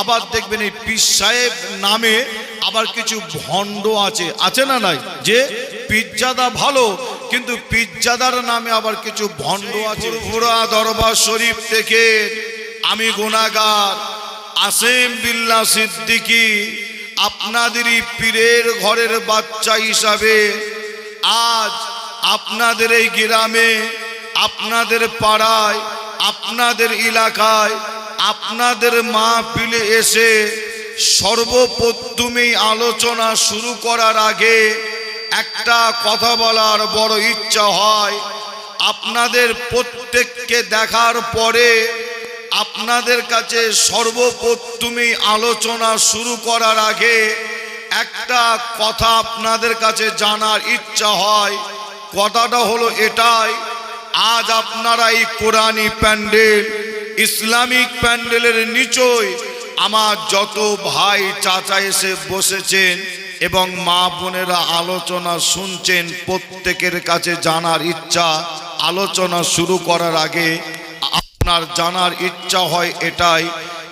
আবার দেখবেন এই পীর সাহেব নামে আবার কিছু ভণ্ড আছে। আছে না নাই? যে পিজ্জাদা ভালো, কিন্তু পিজ্জাদার নামে আবার কিছু ভণ্ড আছে। ফুরফুরা দরবার শরীফ থেকে আমি গুণাগার আসেম বিল্লা সিদ্দিকী, আপনাদেরই পীরের ঘরের বাচ্চা হিসাবে আজ আপনাদের এই গ্রামে, আপনাদের পাড়ায়, আপনাদের এলাকায় আপনাদের মা পিলে এসে সর্বপ্রথমেই আলোচনা শুরু করার আগে একটা কথা বলার বড় ইচ্ছা হয়। আপনাদের প্রত্যেককে দেখার পরে আপনাদের কাছে সর্বপ্রথমেই আলোচনা শুরু করার আগে একটা কথা আপনাদের কাছে জানার ইচ্ছা হয়। কথাটা হলো এটাই, আজ আপনারা এই কোরআনী প্যান্ডেল ইসলামিক প্যান্ডেলের নিচই আমার যত ভাই চাচা এসে বসেছেন এবং মা বোনেরা আলোচনা শুনছেন, প্রত্যেকের কাছে জানার ইচ্ছা, আলোচনা শুরু করার আগে আপনার জানার ইচ্ছা হয় এটাই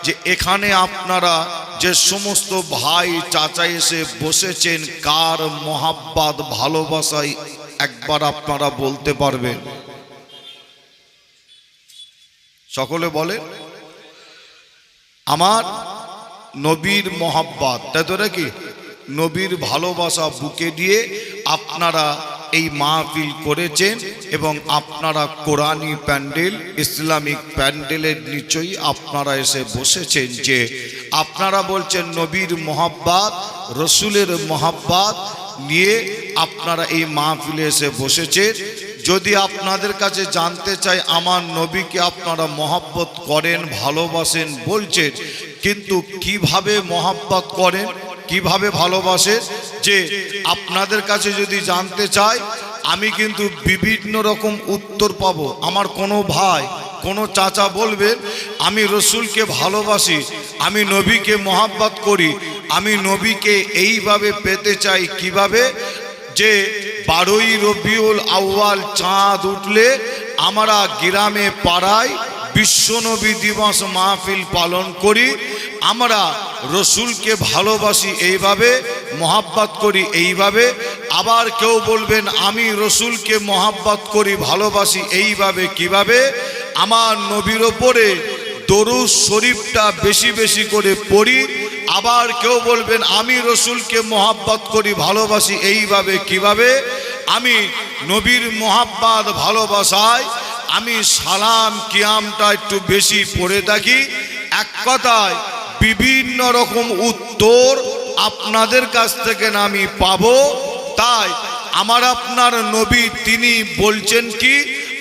যে এখানে আপনারা যে সমস্ত ভাই চাচা এসে বসেছেন, কার মহাব্বাত ভালোবাসায় একবার আপনারা বলতে পারবেন। সকলে বলে, আমার নবীর মহাব্বাত। তাই তো নাকি? নবীর ভালোবাসা বুকে দিয়ে আপনারা এই মাহফিল করেছেন এবং আপনারা কোরআনী প্যান্ডেল, ইসলামিক প্যান্ডেলের নিচই আপনারা এসে বসেছেন যে আপনারা বলছেন নবীর মহাব্বাত, রসুলের মহাব্বাত নিয়ে আপনারা এই মাহফিলে এসে বসেছেন। যদি আপনাদের কাছে জানতে চাই, আমার নবীকে আপনারা মহাব্বত করেন, ভালোবাসেন, বলছেন, কিন্তু কীভাবে মহাব্বত করেন, কীভাবে ভালোবাসেন, যে আপনাদের কাছে যদি জানতে চাই, আমি কিন্তু বিভিন্ন রকম উত্তর পাবো। আমার কোনো ভাই, কোনো চাচা বলবেন, আমি রসুলকে ভালোবাসি, আমি নবীকে মহাব্বত করি, আমি নবীকে এইভাবে পেতে চাই, কীভাবে? যে বারোই রবিউল আউয়াল চাঁদ উঠলে আমরা গ্রামে পাড়ায় বিশ্বনবী দিবস মাহফিল পালন করি। আমরা রসুলকে ভালোবাসি এইভাবে, মহাব্বাত করি এইভাবে। আবার কেউ বলবেন, আমি রসুলকে মহাব্বাত করি, ভালোবাসি এইভাবে কীভাবে? আমার নবীর ওপরে দরুদ শরীফটা বেশি বেশি করে পড়ি। আবার কেউ বলবেন, আমি রসুলকে মহাব্বত করি, ভালোবাসি এইভাবে কীভাবে? আমি নবীর মহাব্বাত ভালোবাসায়, আমি সালাম কিয়ামটা একটু বেশি পড়ে থাকি। এক কথায়, বিভিন্ন রকম উত্তর আপনাদের কাছ থেকে আমি পাবো। তাই আমার আপনার নবী তিনি বলছেন কি?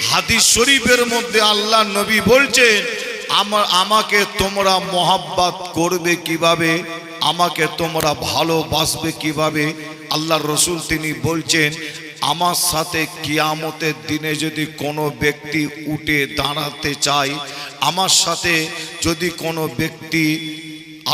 হাদিস শরীফের মধ্যে আল্লাহ নবী বলছেন আমাকে তোমরা মহাব্বাত করবে কীভাবে? আমাকে তোমরা ভালোবাসবে কীভাবে? আল্লাহ রসুল তিনি বলছেন, আমার সাথে কিয়ামতের দিনে যদি কোনো ব্যক্তি উঠে দাঁড়াতে চায়, আমার সাথে যদি কোনো ব্যক্তি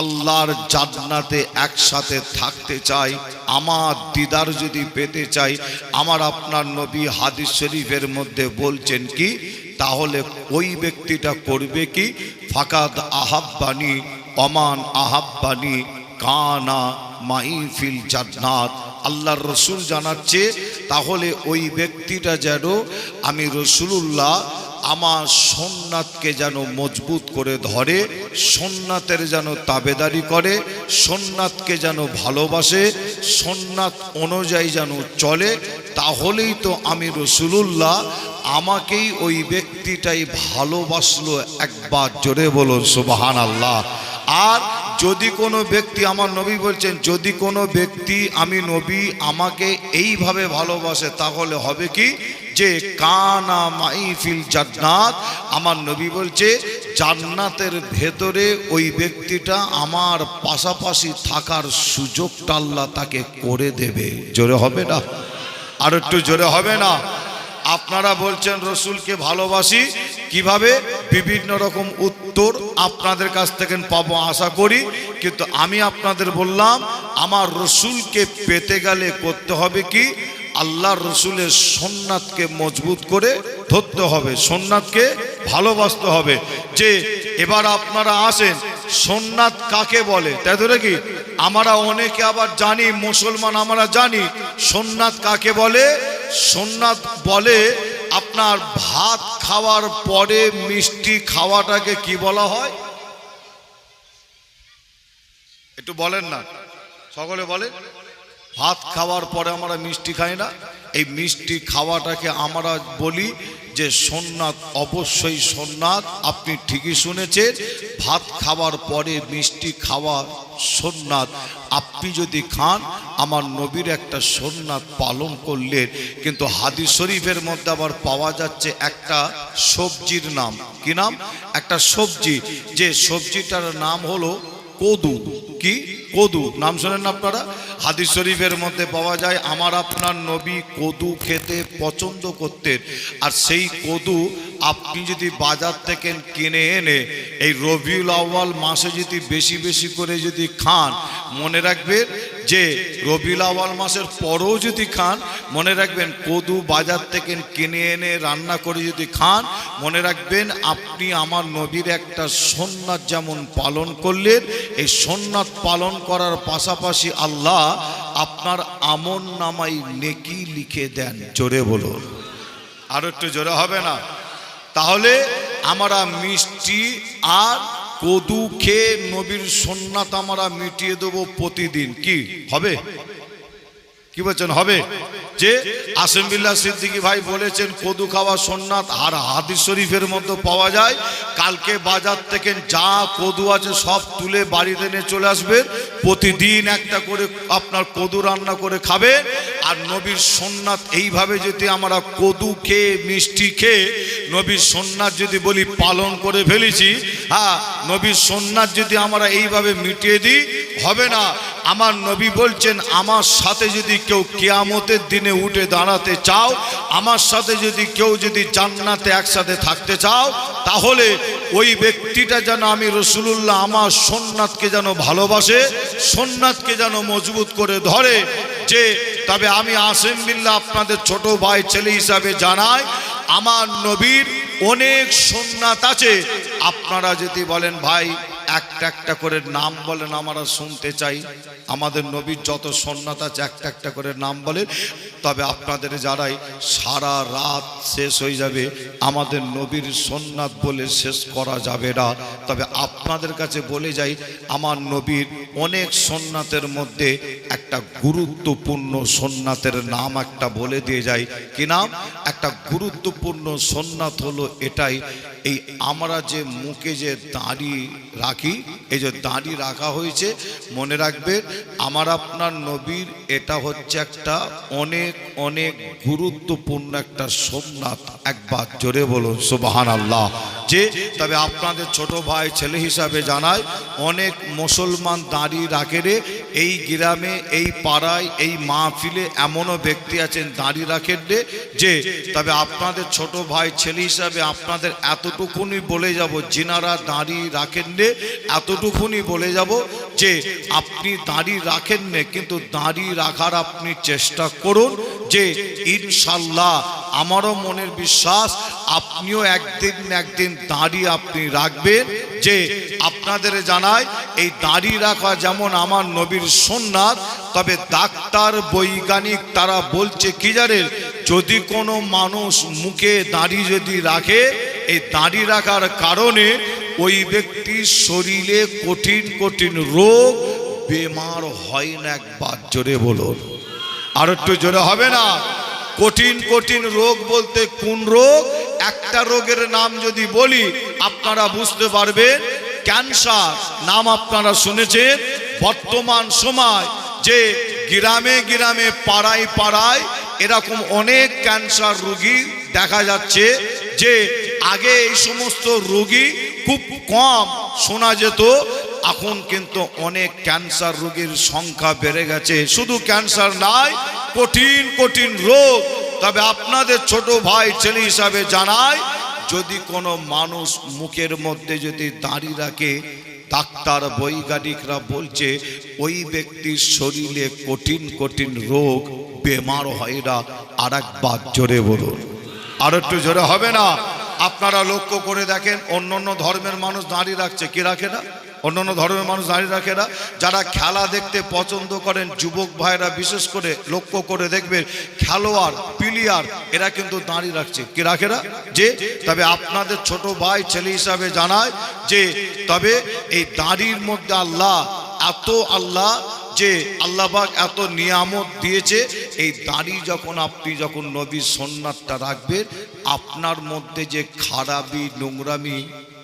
আল্লাহর জান্নাতে একসাথে থাকতে চাই আমার দিদার যদি পেতে চাই আমার আপনার নবী হাদিস শরীফের মধ্যে বলছেন কি তাহলে ওই ব্যক্তিটা করবে কি? ফাকাদ আহাব্বানি, অমান আহাব্বানি, কানা মাইফিল জান্নাত। আল্লাহর রসুল জানাচ্ছে, তাহলে ওই ব্যক্তিটা যেন আমি রসুলুল্লাহ আমার সোননাথকে যেন মজবুত করে ধরে, সোননাথের যেন তাবেদারি করে, সোননাথকে যেন ভালোবাসে, সোননাথ অনুযায়ী যেন চলে, তাহলেই তো আমি রসুলুল্লাহ, আমাকেই ওই ব্যক্তিটাই ভালোবাসলো একবার। জোরে বলুন সুবাহান আল্লাহ আর যদি কোনো ব্যক্তি, আমার নবী বলছেন, যদি কোনো ব্যক্তি আমি নবী, আমাকে এইভাবে ভালোবাসে, তাহলে হবে কি? যে কানা মাইফিল জান্নাত, আমার নবী বলছে, জান্নাতের ভেতরে ওই ব্যক্তিটা আমার পাশাপাশি থাকার সুযোগটা আল্লাহ তাকে করে দেবে। জোরে হবে না? আর একটু জোরে হবে না? আপনারা বলছেন, রসুলকে ভালোবাসি। কীভাবে? বিভিন্ন রকম উত্তর আপনাদের কাছ থেকে পাবো, আশা করি। কিন্তু আমি আপনাদের বললাম, আমার রসুলকে পেতে গেলে করতে হবে কি? আল্লাহর রসুলের সোননাথকে মজবুত করে ধরতে হবে, সোননাথকে ভালোবাসতে হবে। যে এবার আপনারা আসেন, সোননাথ কাকে বলে? তাই তো কি আমরা অনেকে আবার জানি, মুসলমান আমরা জানি, সোননাথ কাকে বলে? সোননাথ বলে, আপনার ভাত খাওয়ার পরে মিষ্টি খাওয়াটাকে কি বলা হয়? একটু বলেন না। সকলে বলে? ভাত খাওয়ার পরে আমরা মিষ্টি খাই না। এই মিষ্টি খাওয়াটাকে আমরা বলি যে সোননাথ, অবশ্যই সোননাথ, আপনি ঠিকই শুনেছেন, ভাত খাওয়ার পরে মিষ্টি খাওয়া সোননাথ। আপনি যদি খান, আমার নবীর একটা সোননাথ পালন করলেন, কিন্তু হাদিস শরীফের মধ্যে আবার পাওয়া যাচ্ছে একটা সবজির নাম। কি নাম? একটা সবজি। যে সবজিটার নাম হলো কদু। কি? কদু, নাম শোনেন আপনারা? হাদিস শরীফের মধ্যে পাওয়া যায়, আমার আপনার নবী কদু খেতে পছন্দ করতেন। আর সেই কদু আপনি যদি বাজার থেকে কিনে এনে এই রবিউল আউ্বাল মাসে যদি বেশি বেশি করে যদি খান, মনে রাখবেন যে রবিউল আউয়াল মাসের পরেও যদি খান, মনে রাখবেন কদু বাজার থেকে কিনে এনে রান্না করে যদি খান, মনে রাখবেন আপনি আমার নবীর একটা সোননাথ যেমন পালন করলেন, এই সোননাথ পালন করার পাশাপাশি আল্লাহ আপনার আমন নামাই নেকি লিখে দেন। জোরে বলুন। আর একটু জোরে হবে না? তাহলে আমরা মিষ্টি আর কদু খেয়ে নবীর সন্ন্যাত আমরা মিটিয়ে দেবো প্রতিদিন। কি? হবে? কি বলছেন? হবে? যে আসেমবিল্লা সিদ্দিকি ভাই বলেছেন, কদু খাওয়া সোননাথ আর হাদিস শরীফের মধ্যে পাওয়া যায়। কালকে বাজার থেকে যা কদু আছে সব তুলে বাড়িতে নিয়ে চলে আসবেন প্রতিদিন একটা করে আপনার কদু রান্না করে খাবে। আর নবীর সোননাথ এইভাবে যদি আমরা কদু খেয়ে, মিষ্টি খেয়ে, নবীর সোননাথ যদি বলি, পালন করে ফেলেছি হ্যাঁ নবীর সোননাথ যদি আমরা এইভাবে মিটিয়ে দিই, হবে না। আমার নবী বলছেন, আমার সাথে যদি কেউ কেয়ামতের দিনে উঠে দাঁড়াতে চাও, আমার সাথে যদি কেউ যদি জান্নাতে একসাথে থাকতে চাও, তাহলে ওই ব্যক্তিটা যেন আমি রসুলুল্লাহ আমার সোননাথকে যেন ভালোবাসে, সোননাথকে যেন মজবুত করে ধরে, যে তবে আমি আসেম বিল্লাহ আপনাদের ছোট ভাই ছেলে হিসাবে জানাই, আমার নবীর অনেক সোননাথ আছে। আপনারা যদি বলেন, ভাই একটা একটা করে নাম বলেন, আমরা শুনতে চাই। আমাদের নবীর যত সন্ন্যাত আছে, একটা একটা করে নাম বলেন। তবে আপনাদের যারাই সারা রাত শেষ হয়ে যাবে, আমাদের নবীর সোননাথ বলে শেষ করা যাবে না। তবে আপনাদের কাছে বলে যাই, আমার নবীর অনেক সোননাথের মধ্যে একটা গুরুত্বপূর্ণ সোননাথের নাম একটা বলে দিয়ে যায় কি নাম? একটা গুরুত্বপূর্ণ সোননাথ হলো এটাই এই আমরা যে মুখে যে দাঁড়ি রাখি, এই যে দাঁড়ি রাখা হয়েছে, মনে রাখবে আমার আপনার নবীর এটা হচ্ছে একটা অনেক অনেক গুরুত্বপূর্ণ একটা সোমনাথ। একবার জোরে বলুন সুবাহান আল্লাহ যে, তবে আপনাদের ছোট ভাই ছেলে হিসাবে জানায় অনেক মুসলমান দাড়ি রাখে রে, এই গ্রামে, এই পাড়ায়, এই মাহফিলে এমনও ব্যক্তি আছেন দাড়ি রাখেন রে, যে, তবে আপনাদের ছোট ভাই ছেলে হিসাবে আপনাদের এতটুকুনি বলে যাব যিনারা দাড়ি রাখেন রে, এতটুকুনি বলে যাব যে, আপনি দাড়ি রাখেন নে, কিন্তু দাড়ি রাখার আপনি চেষ্টা করুন যে, ইনশাল্লাহ, আমারও মনের বিশ্বাস, আপনিও একদিন একদিন দাড়ি আপনি রাখবেন যে আপনাদের জানায় এই দাড়ি রাখা যেমন আমার নবীর সোননাথ তবে ডাক্তার, বৈজ্ঞানিক তারা বলছে কি জানেন, যদি কোনো মানুষ মুখে দাড়ি যদি রাখে, এই দাড়ি রাখার কারণে ওই ব্যক্তির শরীরে কঠিন কঠিন রোগ বেমার হয় না একবার। জোরে বলুন। আর একটু জোরে হবে না? কঠিন কঠিন রোগ বলতে কোন রোগ? একটা রোগের নাম যদি বলি, আপনারা বুঝতে পারবেন, ক্যান্সার নাম আপনারা শুনেছেন। বর্তমান সময় যে গ্রামে গ্রামে পাড়ায় পাড়ায় এরকম অনেক ক্যান্সার রোগী দেখা যাচ্ছে, যে আগে এই সমস্ত রোগী খুব কম শোনা যেত, এখন কিন্তু অনেক ক্যান্সার রোগীর সংখ্যা বেড়ে গেছে। শুধু ক্যান্সার নাই কঠিন কঠিন রোগ তবে আপনাদের ছোট ভাই, ছেলে হিসাবে জানায় যদি কোনো মানুষ মুখের মধ্যে যদি দাঁড়িয়ে রাখে, ডাক্তার, বৈজ্ঞানিকরা বলছে, ওই ব্যক্তির শরীরে কঠিন কঠিন রোগ বেমার হয় না। আর একবার জোরে বলুন। আর একটু জোরে হবে না? আপনারা লক্ষ্য করে দেখেন অন্য অন্য ধর্মের মানুষ দাঁড়িয়ে রাখছে, কি রাখে না? অন্যান্য ধর্মের মানুষ দাঁড়িয়ে রাখে না যারা খেলা দেখতে পছন্দ করেন, যুবক ভাইরা বিশেষ করে লক্ষ্য করে দেখবেন, খেলোয়াড়, প্লেয়ার, এরা কিন্তু দাঁড়িয়ে রাখছে। কি রাখে না? যে, তবে আপনাদের ছোট ভাই, ছেলে হিসাবে জানায় যে, তবে এই দাঁড়ির মধ্যে আল্লাহ, এত আল্লাহ যে আল্লাহবাক এত নিয়ামত দিয়েছে, এই দাড়ি যখন আপনি যখন নবীর সন্ন্যাতটা রাখবেন, আপনার মধ্যে যে খারাপি, নোংরামি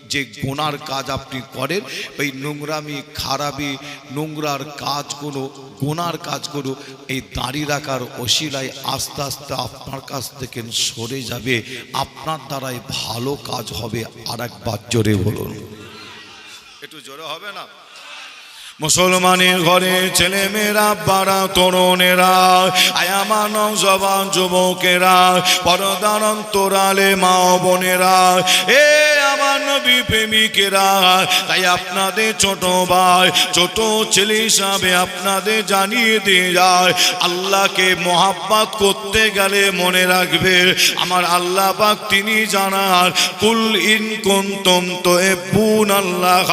যে গোনার কাজ আপনি করেন, ওই নোংরামি, খারাপি, নোংরার কাজগুলো, গোনার কাজগুলো এই দাড়ি রাখার অশিলায় আস্তে আস্তে আপনার কাছ থেকে সরে যাবে। আপনার দ্বারাই ভালো কাজ হবে। আর একবার জোরে বলুন। একটু জোরে হবে না? মুসলমানের ঘরে ছেলে মেয়েরা বাড়া তরুণেরা, আয়ামান জবান যুবকেরা পরদার অন্তরালে মা বোনেরা, এ নবী প্রেমিকেরা। তাই আপনাদের ছোট ভাই, ছোট ছেলে হিসাবে আপনাদের জানিয়ে দিয়ে যায়, আল্লাহকে মহাব্বাত করতে গেলে মনে রাখবে, আমার আল্লাহ পাক তিনি জানান, কুল ইন কুনতুম তো এব্বুন আল্লাহ।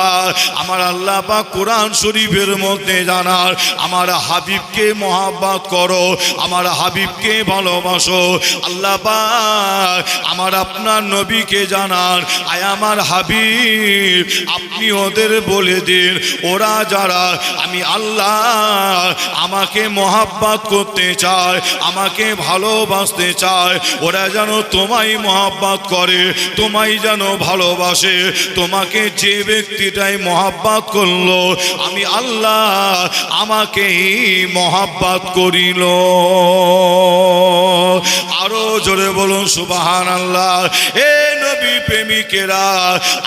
আমার আল্লাহ পাক কোরআন শরীফের মধ্যে জানার আমার হাবিবকে মহাব্বাত করো, আমার হাবিবকে ভালোবাসো। আল্লাহ পাক আমার আপনার নবীকে জানান, আয় আমার হাবিব, আপনি ওদের বলে দিন। ওরা যারা আমি আল্লাহ, আমাকে মহাব্বাত করতে চায়, আমাকে ভালোবাসতে চায়, ওরা যেন তোমায় মহাব্বাত করে, তোমায় যেন ভালোবাসে। তোমাকে যে ব্যক্তিটাই মহাব্বাত করল, আমি আল্লাহ আমাকে মহাব্বাত করিল। আরও জোরে বলুন সুবাহান আল্লাহ এ নবী প্রেমিকেরা,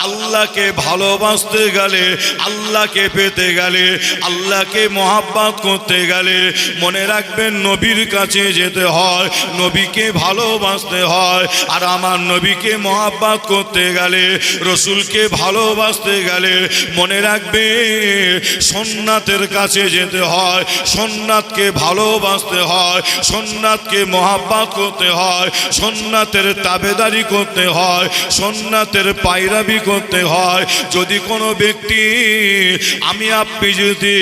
আল্লাহকে ভালোবাসতে গেলে, আল্লাহকে পেতে গেলে, আল্লাহকে মহাব্বাত করতে গেলে মনে রাখবেন নবীর কাছে যেতে হয়, নবীকে ভালোবাসতে হয়। আর আমার নবীকে মহাব্বাত করতে গেলে, রসুলকে ভালোবাসতে গেলে মনে রাখবে সোননাথের কাছে যেতে হয়, সোননাথকে ভালোবাসতে হয়, সোননাথকে মহাব্বাত করতে হয়, সোননাথের তাবেদারি করতে হয় সোননাথের পায়রাবি করতে হয়। যদি কোনো ব্যক্তি আমি আপনি যদি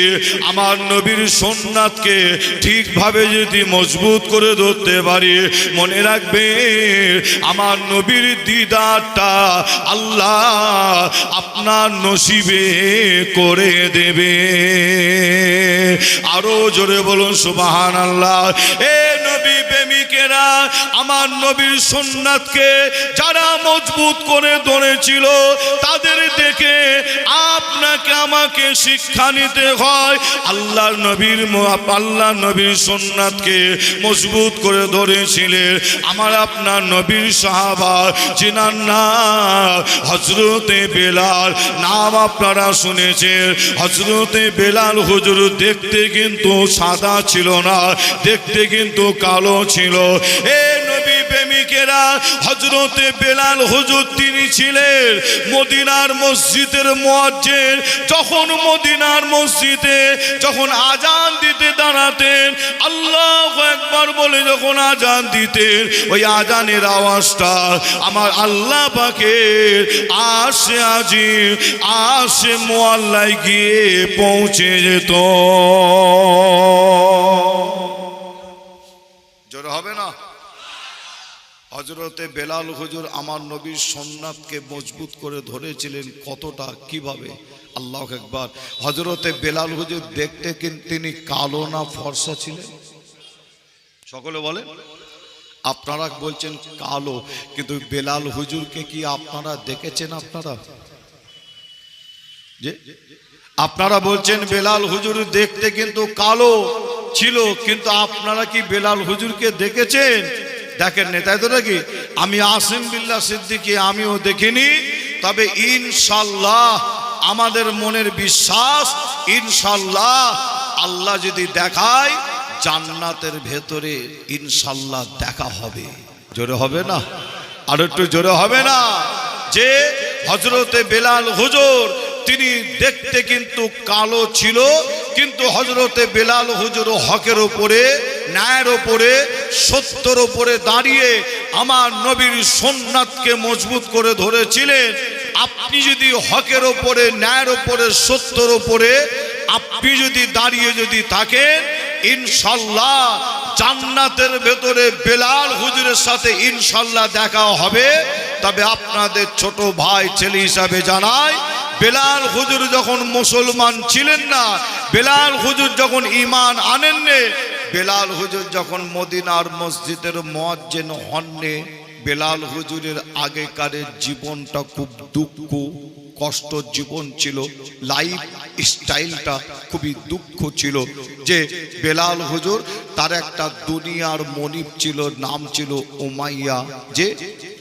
আমার নবীর সোননাথকে ঠিকভাবে যদি মজবুত করে ধরতে পারি, মনে রাখবে আমার নবীর দিদারটা আল্লাহ আপনার নসিবে করে দেবে। আরও জোরে বলুন সুবাহান আল্লাহ এ নবী প্রেমিকেরা, আমার নবীর সোননাথকে যারা মজবুত করে ধরেছিল। তাদের দেখে আপনাকে আমাকে শিক্ষা নিতে হয়। আল্লাহর নবীর আল্লাহ নবীর সোননাথকে মজবুত করে ধরেছিলেন। আমার আপনার নবীর সাহাবা চিনার নাম হজরতে বেলাল। নাম আপনারা শুনেছেন। হজরতে বেলাল হুজুর দেখতে কিন্তু সাদা ছিল না, দেখতে কিন্তু কালো ছিল। এ প্রেমিকেরা হজরতে বেলাল হুজুর তিনি ছিলেন মদিনার মসজিদের মোয়াজ্জের যখন মদিনার মসজিদে যখন আজান দিতে দাঁড়াতেন, আল্লাহ একবার বলে যখন আজান দিতেন, ওই আজানের আওয়াজটা আমার আল্লাহ পাকের আসে আজি আসে মোয়াল্লায় গিয়ে পৌঁছে যেত। হবে না? হজরতে বেলাল হুজুর আমার নবীর সোমনাথকে মজবুত করে ধরেছিলেন কতটা, কীভাবে? আল্লাহ একবার হজরতে বেলাল হুজুর দেখতে কিন্তু তিনি কালো না ফর্সা ছিলেন? সকলে বলেন। আপনারা বলছেন কালো, কিন্তু বেলাল হুজুরকে কি আপনারা দেখেছেন আপনারা? যে? আপনারা বলছেন বেলাল হুজুর দেখতে কিন্তু কালো ছিল, কিন্তু আপনারা কি বেলাল হুজুরকে দেখেছেন? দেখেন না তাই তো নাকি? আমি আসিম বিল্লাহ সিদ্দিকি, আমিও দেখিনি। তবে ইনশাল্লাহ আমাদের মনের বিশ্বাস, ইনশাল্লাহ আল্লাহ যদি দেখায়, জান্নাতের ভেতরে ইনশাল্লাহ দেখা হবে। জোরে হবে না? আর একটু জোরে হবে না? যে হজরতে বেলাল হুজুর, তিনি দেখতে কিন্তু কালো ছিল, কিন্তু হজরতে বেলাল হুজুর হকের ওপরে, ন্যায়ের ওপরে সত্যর ওপরে দাঁড়িয়ে আমার নবীর সোননাথকে মজবুত করে ধরেছিলেন। আপনি যদি হকের ওপরে ন্যায়ের ওপরে সত্যর ওপরে আপনি যদি দাঁড়িয়ে যদি থাকেন, ইনশাল্লাহ জান্নাতের ভেতরে বেলাল হুজুরের সাথে ইনশাল্লাহ দেখা হবে। তবে আপনাদের ছোট ভাই, ছেলে হিসাবে জানাই, বেলাল হুজুর যখন মুসলমান ছিলেন না, বেলাল হুজুর যখন ইমান আনেননি বেলাল হুজুর যখন মদিনার মসজিদের মোয়াজ্জেন হননে, বেলাল হুজুরের আগেকারের জীবনটা খুব দুঃখ, কষ্ট জীবন ছিল লাইফ স্টাইলটা খুবই দুঃখ ছিল যে বেলাল হুজুর তার একটা দুনিয়ার মনিব ছিল, নাম ছিল উমাইয়া, যে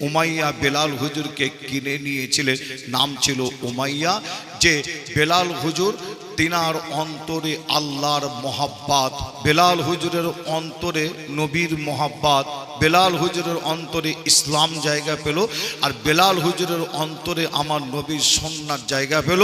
উমাইয়া বেলাল হুজুরকে কিনে নিয়েছিলেন, নাম ছিল উমাইয়া যে বেলাল হুজুর তিনার অন্তরে আল্লাহর মহাব্বাত, বেলাল হুজুরের অন্তরে নবীর মহাব্বাত, বেলাল হুজুরের অন্তরে ইসলাম জায়গা পেল আর বেলাল হুজুরের অন্তরে আমার নবীর সন্ন্যার জায়গা পেল।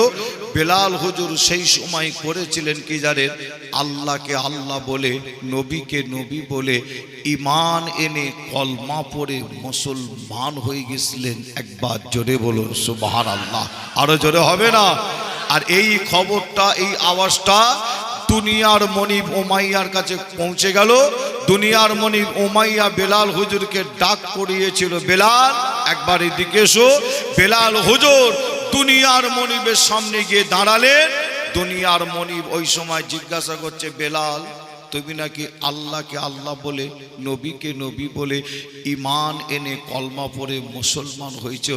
বেলাল হুজুর সেই সময় করেছিলেন কি জানেন? আল্লাহকে আল্লাহ বলে, নবীকে নবী বলে ইমান এনে কলমা পড়ে মুসলমান হয়ে গেছিলেন। একবার জোরে বলুন সুবাহান আল্লাহ আরও জোরে হবে না? আর এই খবরটা, এই আওয়াজটা দুনিয়ার মনিব ওমাইয়ার কাছে পৌঁছে গেল। দুনিয়ার মনিব ওমাইয়া বেলাল হুজুরকে ডাক করিয়েছিল, বেলাল, একবার এদিকে এসো। বেলাল হুজুর দুনিয়ার মনিবের সামনে গিয়ে দাঁড়ালেন। দুনিয়ার মনিব ওই সময় জিজ্ঞাসা করছে, বেলাল তুমি নাকি আল্লাহকে আল্লাহ বলে, নবীকে নবী বলে ইমান এনে কলমা পরে মুসলমান হয়েছ?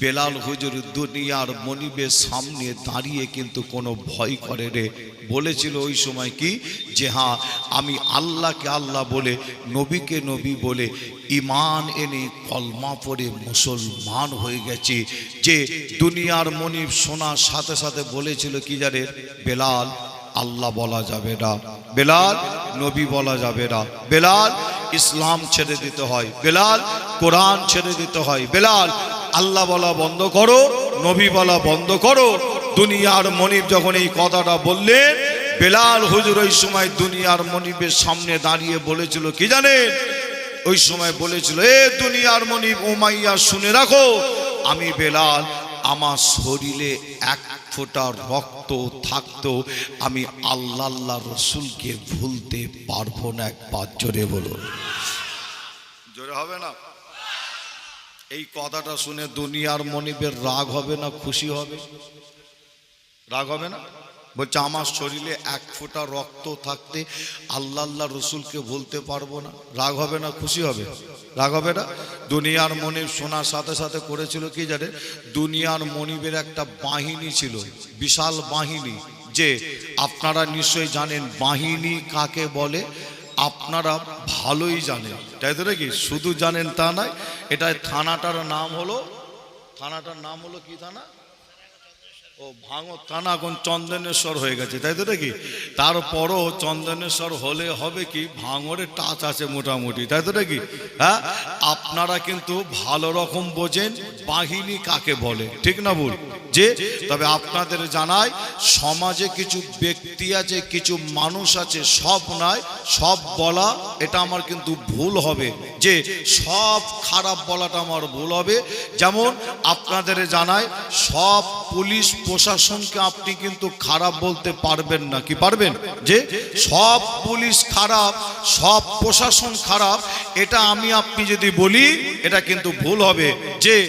বেলাল হুজুর দুনিয়ার মনিবের সামনে দাঁড়িয়ে কিন্তু কোনো ভয় করে রে। বলেছিল ওই সময় কি? যে হ্যাঁ আমি আল্লাহকে আল্লাহ বলে, নবীকে নবী বলে ইমান এনে কলমা পড়ে মুসলমান হয়ে গেছে। যে দুনিয়ার মনিব শোনার সাথে সাথে বলেছিল কি জানে? বেলাল আল্লাহ বলা যাবে না। বেলাল, নবী বলা যাবে না। বেলাল, ইসলাম ছেড়ে দিতে হয়। বেলাল, কোরআন ছেড়ে দিতে হয়। বেলাল, আল্লাহ বলা বন্ধ করো, নবী বলা বন্ধ করো। দুনিয়ার মনিব যখন এই কথাটা বললেন, বেলাল হুজুর ওই সময় দুনিয়ার মনিবের সামনে দাঁড়িয়ে বলেছিল, কি জানেন? ওই সময় বলেছিল, এ দুনিয়ার মনিব ওমাইয়া শুনে রাখো, আমি বেলাল আমার শরীরে এক ফোঁটা রক্ত থাকতো আমি আল্লাহ আল্লাহ রসুলকে ভুলতে পারব না, একবার জোরে বলুন। জোরে হবে না? এই কথাটা শুনে দুনিয়ার মনিবের রাগ হবে না, খুশি হবে? রাগ হবে না? বলছে, আমার শরীরে এক ফোঁটা রক্ত থাকতে আল্লাহ আল্লাহ রসুলকে বলতে পারব না। রাগ হবে না, খুশি হবে? রাগ হবে না? দুনিয়ার মনিব শোনার সাথে সাথে করেছিল কি জানে? দুনিয়ার মনিবের একটা বাহিনী ছিল, বিশাল বাহিনী। যে আপনারা নিশ্চয়ই জানেন, বাহিনী কাকে বলে? আপনারা ভালোই জানেন। তাই তো নাকি? শুধু জানেন তা নয় এটা থানাটার নাম হলো, থানাটার নাম হলো কি থানা? ও ভাঙো থানা এখন চন্দনেশ্বর হয়ে গেছে, তাই তো নাকি? তারপরও চন্দনেশ্বর হলে হবে কি? ভাঙরে টাচ আছে মোটামুটি, তাই তো নাকি? হ্যাঁ? আপনারা কিন্তু ভালো রকম বোঝেন, বাহিনী কাকে বলে, ঠিক না ভুল? যে, তবে আপনাদের জানাই, সমাজে কিছু ব্যক্তি আছে, কিছু মানুষ আছে, সব নয় সব বলা, এটা আমার কিন্তু ভুল হবে। যে, সব খারাপ বলাটা আমার ভুল হবে। যেমন আপনাদের জানাই, সব পুলিশ প্রশাসনকে আপনি কিন্তু খারাপ বলতে পারবেন না। কি পারবেন? যে সব পুলিশ খারাপ, সব প্রশাসন খারাপ, এটা আমি আপনি যদি বলি, এটা কিন্তু ভুল হবে। যে